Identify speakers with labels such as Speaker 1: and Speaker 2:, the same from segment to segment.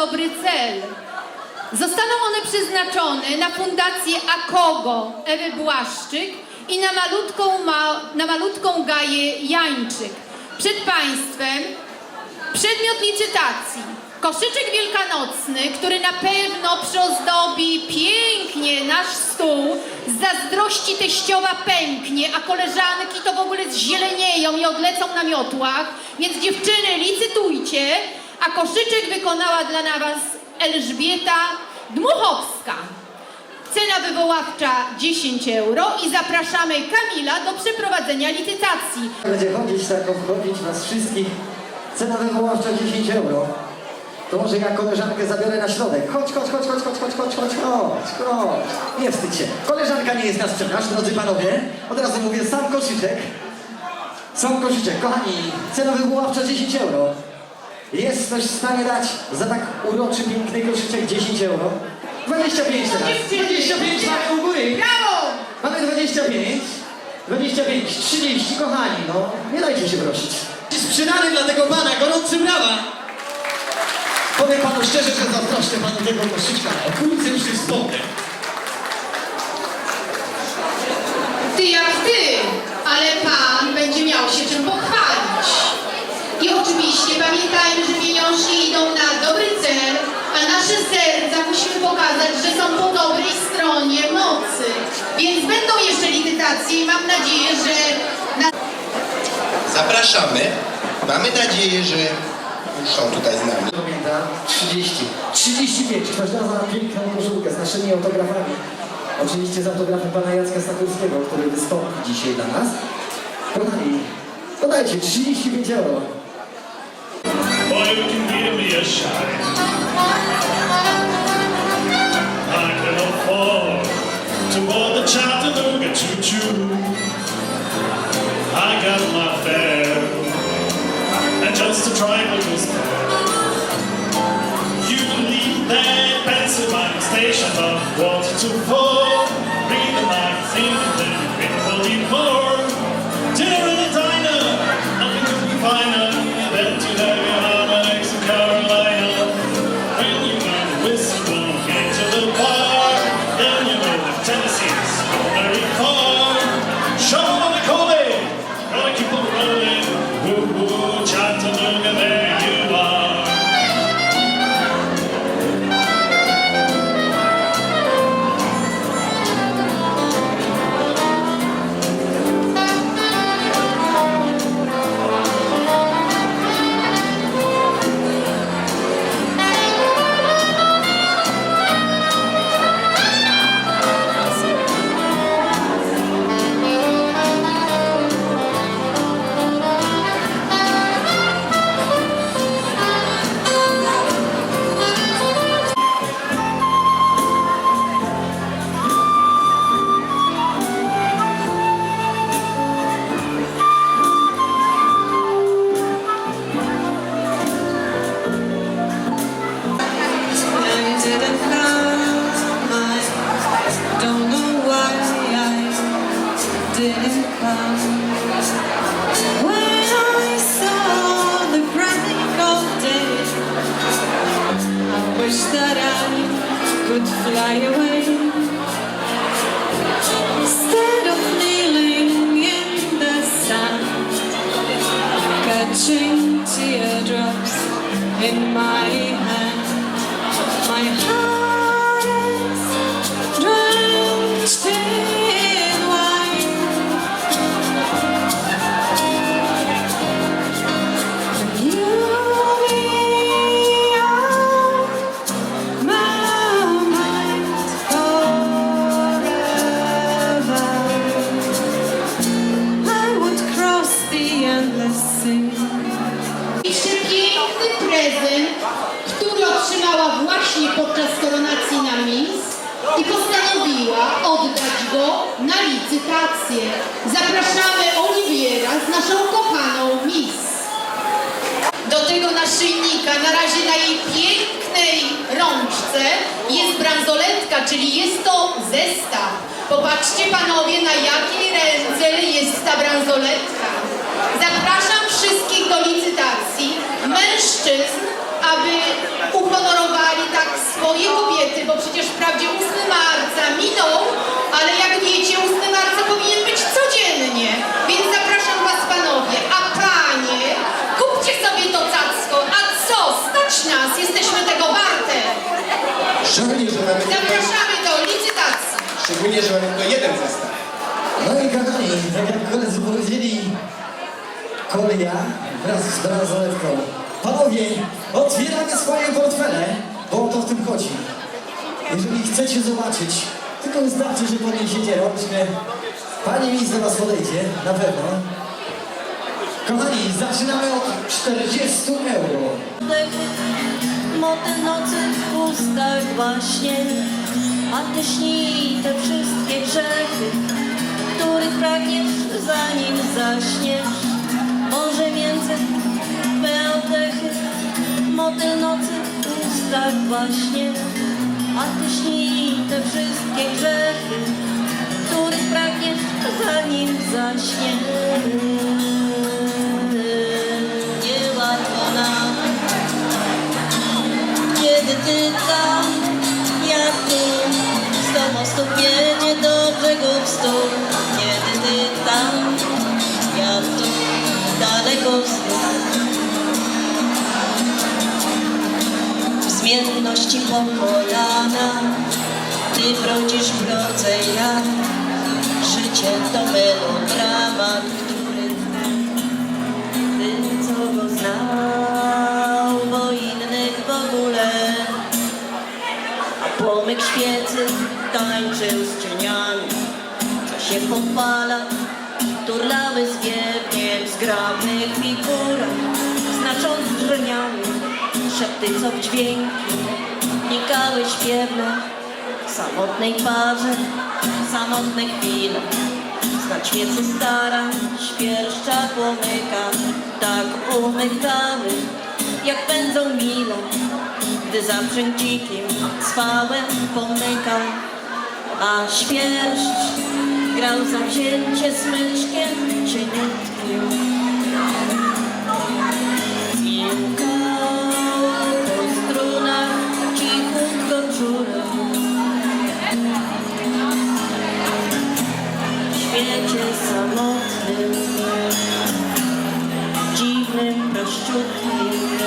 Speaker 1: dobry cel. Zostaną one przeznaczone na fundację AKOGO Ewy Błaszczyk i na malutką, ma, na malutką Gaję Jańczyk. Przed Państwem przedmiot licytacji. Koszyczek wielkanocny, który na pewno przyozdobi pięknie nasz stół, z zazdrości teściowa pęknie, a koleżanki to w ogóle zzielenieją i odlecą na miotłach. Więc dziewczyny, licytujcie, a koszyczek wykonała dla nas Elżbieta Dmuchowska. Cena wywoławcza 10 euro i zapraszamy Kamila do przeprowadzenia licytacji.
Speaker 2: Będzie chodzić tak, obchodzić was wszystkich. Cena wywoławcza 10 euro. To może ja koleżankę zabiorę na środek. Chodź, chodź, chodź, chodź, chodź, chodź, chodź, chodź, chodź, chodź. Nie wstydź się. Koleżanka nie jest na sprzedaż, drodzy panowie. Od razu mówię, sam koszyczek. Sam koszyczek. Kochani, cena wywoławcza 10 euro. Jest ktoś w stanie dać za tak uroczy, piękny koszyczek 10 euro? 25 teraz. 25 mamy u góry.
Speaker 1: Brawo!
Speaker 2: Mamy 25, 25, 30, kochani, no nie dajcie się prosić. Sprzedany dla tego pana, gorący brawa! Powiem panu szczerze, że zazdroszczę panu tego koszyczka. Kurcy przy spodnie.
Speaker 1: Ty jak ty, ale pan będzie miał się czym pochwalić. I oczywiście pamiętajmy, że pieniążki idą na dobry cel, a nasze serca musimy pokazać, że są po dobrej stronie mocy. Więc będą jeszcze licytacje i mam nadzieję, że na
Speaker 3: Zapraszamy. Mamy nadzieję, że już są tutaj z nami.
Speaker 2: Pamiętam, 30, 35, ktoś da za piękną koszulkę z naszymi autografami. Oczywiście z autografem pana Jacka Stakulskiego, który wystąpi dzisiaj dla nas. Kochani, podajcie 35 euro.
Speaker 4: Boy, you can to fall.
Speaker 5: Fly away. Instead of kneeling in the sand, catching teardrops in my hand. My heart
Speaker 1: i postanowiła oddać go na licytację. Zapraszamy Oliwiera z naszą kochaną Miss. Do tego naszyjnika na razie na jej pięknej rączce jest bransoletka, czyli jest to zestaw. Popatrzcie panowie na jakiej ręce jest ta bransoletka. Zapraszam wszystkich do licytacji, mężczyzn, aby uhonorować bo przecież wprawdzie 8 marca minął, ale jak wiecie, 8 marca powinien być codziennie. Więc zapraszam Was, panowie, a panie, kupcie sobie to cacko. A co? Stać nas, jesteśmy tego warte.
Speaker 3: Szczególnie, że mamy
Speaker 1: Zapraszamy do licytacji.
Speaker 3: Szczególnie, że mamy tylko jeden zestaw.
Speaker 2: No i kochani, tak jak koledzy powiedzieli, kolia wraz z bransoletką. Panowie, otwieramy swoje portfele, bo o to w tym chodzi. Jeżeli chcecie zobaczyć, tylko wystarczy, że podniesiecie rączkę. Pani minister do was podejdzie, na pewno. Kochani, zaczynamy od 40 euro.
Speaker 6: Moty nocy w ustach właśnie A ty śnij te wszystkie grzechy Których pragniesz zanim zaśniesz Może między me oddechy Moty nocy w ustach właśnie A ty śnij te wszystkie grzechy Których pragniesz zanim nam kiedy ty tam, jak tu, z tobą stóp jedzie do stóp. Kiedy ty tam, jak tu, daleko znów. W zmienności po kolana, ty wrodzisz proce ja. Życie to melodramat, który ty, co go znał, bo innych w ogóle. A płomyk świecy tańczył z cieniami, co się popala, turlały z wierkiem zgrabnych figurach, znacząc drzeniami, szepty co w dźwięki, wnikały śpiewne, w samotnej parze, samotne chwile. Znać wiecy stara, świerszcza płomyka, tak umykały, jak pędzą mile, gdy zaprzęg dzikim swałem pomykał, a świerszcz grał zawzięcie smyczkiem czy nitkiem. Piłkał świecie samotnym, dziwnym, prościutkim,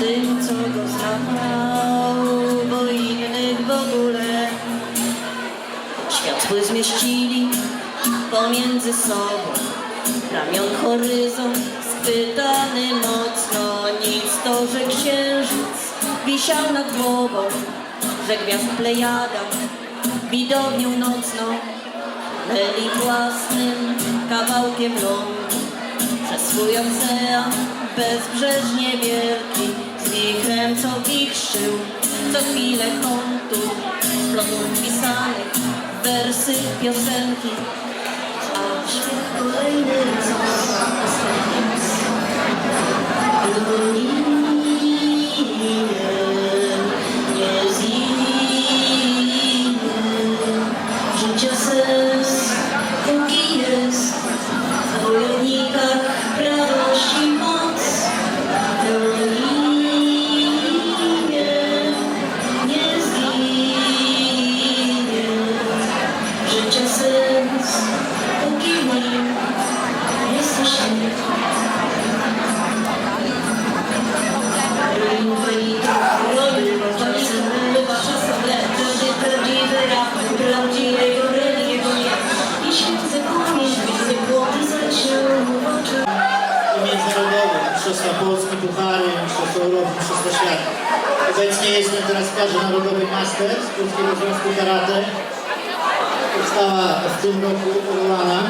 Speaker 6: tym, co go znał, bo innych w ogóle. Świat swój zmieścili pomiędzy sobą, ramion horyzont, spytany mocno, nic to, że księżyc wisiał nad głową, że gwiazd plejada widownią nocną, byli własnym kawałkiem lądu, przez swój ocean bezbrzeżnie wielki, z wichrem co wichrzył, co chwilę kontur, plotów pisanych, wersy piosenki, a świat kolejny raz nie
Speaker 7: Mistrzostwa Polski, Puchary, Mistrzostwa Europy, Mistrzostwa Świata. Obecnie jestem teraz w parze narodowej Masters Polskiego Związku Karate. Została w tym roku powołana.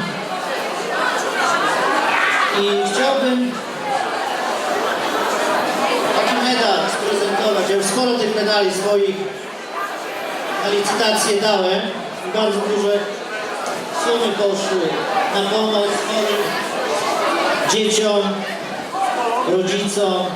Speaker 7: I chciałbym taki medal sprezentować. Ja już sporo tych medali swoich na licytację dałem. Bardzo duże sumy poszły na pomoc dzieciom, rodzicom,